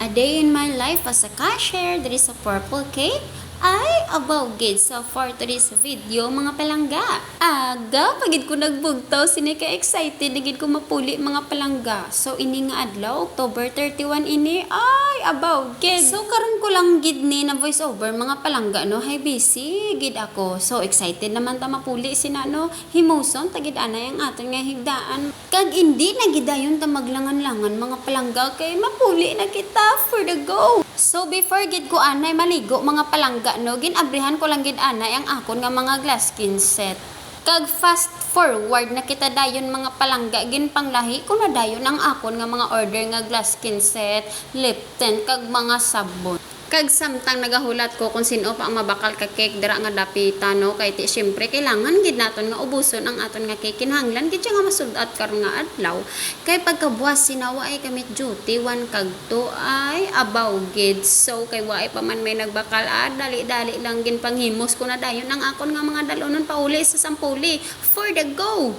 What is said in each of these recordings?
A day in my life as a cashier, there is a purple cake. About gid sa for today's video, mga palangga. Aga, pagid ko nagbugtaw, sini ka excited, nagid ko mapuli mga palangga. So, ini nga adlaw, October 31 ini, ay, about gid. So, karon ko lang gid ni na voice over, mga palangga, no? Hi, busy, gid ako. So, excited naman ta mapuli sina, no? Himuson, tagid anay ang aton nga higdaan. Kag hindi na gidayon ta maglangan-langan mga palangga kay mapuli na kita for the go. So before gid ko anay maligo mga palangga no, ginabrihan ko lang gid anay ang akon nga mga glass skin set. Kag fast forward na kita dayon mga palangga gin panglahi ko na dayon ang akon nga mga order nga glass skin set, lip tint kag mga sabon. Kag samtang nagahulat ko kung sino pa ang mabakal ka cake dira nga dapitan no? Kay ti syempre kailangan gid naton nga ubuson ang aton nga cake. Kinahanglan gid siya nga masudat karon nga adlaw. Kay pagkabuwas sinawa ay kamit duty one kag two ay abaw gid. So kay waay pa man may nagbakal. Ah dali dali lang gin panghimos ko na dayon. Ang akon nga mga dalonon pauli sa sampuli. For the go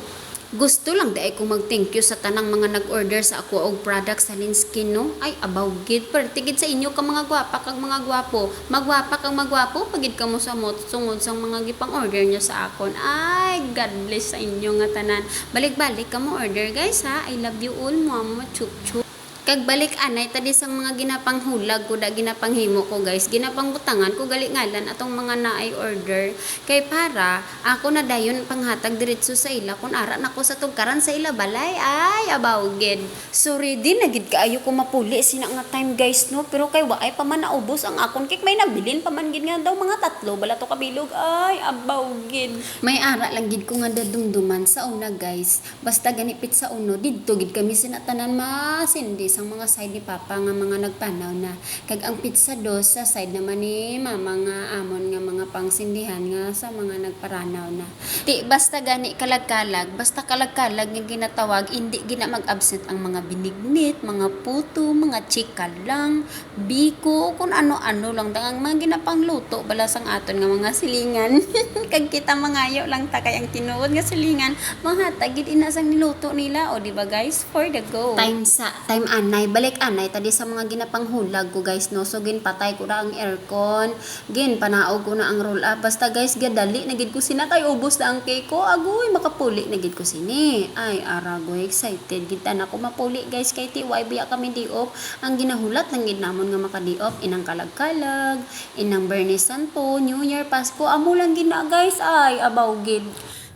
gusto lang di ay ko mag-thank you sa tanang mga nag-order sa ako og product sa Linskin no. Ay abaw gid pertigid sa inyo ka mga gwapa kag mga gwapo. Magwapa kag magwapo pagid kamo sa mo sungod sa mga gipang order nyo sa akon. Ay God bless sa inyo nga tanan. Balik-balik kamo order guys ha. I love you all mama chup chup. Kag balik anay tadi sang mga ginapanghulag ko da ginapanghimo ko guys. Ginapangbutangan ko gali ngalan atong mga naay order. Kay para ako na dayon panghatag diretso sa ila kun ara nako sa tugkaran sa ila balay ay abaw gid. So ready na gid kaayo ko mapuli sina nga time guys no? Pero kay waay pa man naubos ang akon kay may nabilin pa man gid nga daw mga tatlo bala to kabilog ay abaw gid. May ara lang gid ko nga dadumduman sa una guys. Basta ganipit sa uno didto gid kami sinatanan masindi sang mga side ni papa nga mga nagpanaw na. Kag ang pizza do sa side naman ni mama nga amon nga mga pangsindihan nga sa mga nagparanaw na. Di basta gani kalag-kalag basta kalag-kalag nga ginatawag hindi gina mag-absent ang mga binignit mga puto mga chika lang biko kung ano-ano lang dangang mga ginapangluto. Bala sang aton nga mga silingan. Kag kita mangayo lang ta kay ang tinuod nga silingan mga tagid ina sang niluto nila. O di ba guys? For the go. Time sa time anay balik anay tadi sa mga ginapanghulag ko guys no? So ginpatay ko na ang aircon. Gin panaog ko na ang roll up basta guys gadali nagid ko sina. Kay ubos na ang cake ko. Agoy makapuli nagid ko sini. Ay aragoy excited. Kita na ko mapuli guys kay TY biya kami diop. Ang ginahulat ng ginamon nga makadiop. Inang kalag-kalag inang Bernie Santo New Year Pasko. Amo lang gina guys. Ay abaw gid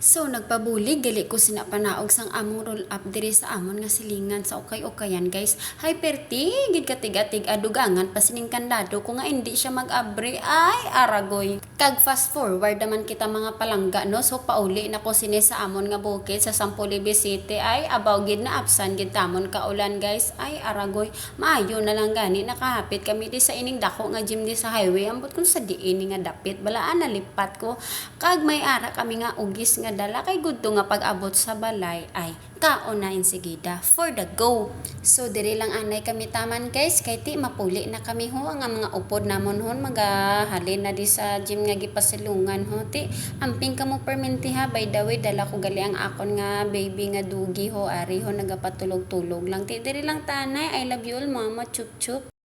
So nagpabulig gali ko sina panaog sang among roll up diri sa amon nga silingan sa ukay-ukayan guys. Hyperti gid katigatig adugangan pasining kandado ko nga hindi siya mag-abre ay aragoy. Kag fast forward naman kita mga palangga no? So pauli na ko sini sa amon nga bukid sa Sampolibe City. Ay abaw gid na absan gid tamon kaulan guys. Ay aragoy. Maayo na lang gani. Nakahapit kami di sa ining dako nga gym di sa highway. Ambot kun sa diini nga dapit. Balaan nalipat ko. Kag may ara kami nga ugis nga dala kay gudto nga pag-abot sa balay ay kaon na insigida for the go. So diri lang anay kami taman guys. Kay ti mapuli na kami ho. Ang mga upod namon hon magahalin na di sa gym nga gipasilungan ho ti. Amping kamo perminti ha by the way dala ko gali ang akon nga baby nga dugi ho ari ho nagapatulog-tulog lang. Ti diri lang tanay I love you all mama chup chup